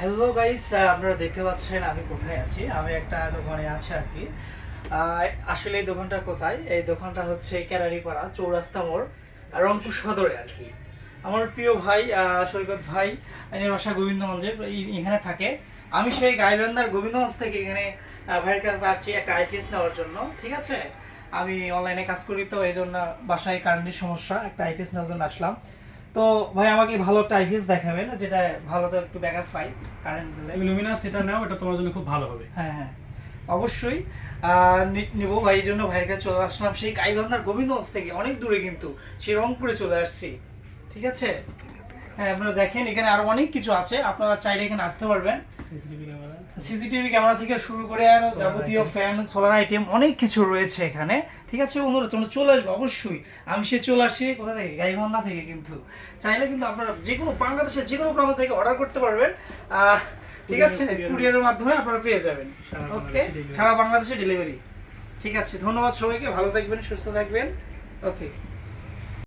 Hello guys আপনারা দেখতে পাচ্ছেন আমি কোথায় আছি? আমি একটা দোকানে আছি আর কি। আসলে এই দোকানটা কোথায়? এই দোকানটা হচ্ছে ক্যারারিপাড়া চৌরাস্তা মোড়, রংপুর সদরে আর কি। আমার প্রিয় ভাই সৈকত ভাই বাসা গোবিন্দগঞ্জে এখানে থাকে। আমি সেই গাইবান্ধার গোবিন্দগঞ্জ থেকে এখানে ভাইয়ের কাছে আসছি একটা আইপিএস নেওয়ার জন্য, ঠিক আছে? আমি অনলাইনে কাজ করি, তো এই জন্য বাসায় কারেন্টের সমস্যা, একটা আইপিএস নেওয়ার জন্য আসলাম। তো ভাই আমাকে ভালো একটা আইপিএস দেখাবেন যেটা ভালো তো একটু ব্যাকআপ পাই কারেন্ট দিলে লুমিনাস সেটা নাও এটা তোমার জন্য খুব ভালো হবে। হ্যাঁ হ্যাঁ। অবশ্যই আহ, নিবো ভাই এই জন্য ভাইয়ের কাছে চলে আসলাম। সেই গাইবান্ধার গোবিন্দগঞ্জ থেকে অনেক দূরে কিন্তু সেই রংপুরে চলে আসছি। ঠিক আছে? হ্যাঁ আপনারা দেখেন এখানে আরও অনেক কিছু আছে। আপনারা চাইলে এখানে আসতে পারবেন। CCTV camera. থেকে শুরু করে আর যাবতীয় ফ্যান সোলার আইটেম অনেক কিছু রয়েছে এখানে। ঠিক আছে বন্ধুরা তোমরা চলে আসবে অবশ্যই। আমি সে চলে আসি কোথা থেকে? গাইবান্ধা থেকে কিন্তু। চাইলে কিন্তু আপনারা যে কোনো বাংলাদেশের যে কোনো প্রান্ত থেকে অর্ডার করতে পারবেন। ঠিক আছে কুরিয়ারের মাধ্যমে আপনারা পেয়ে যাবেন। ওকে সারা বাংলাদেশে ডেলিভারি ঠিক আছে ধন্যবাদ সবাইকে ভালো থাকবেন সুস্থ থাকবেন। ওকে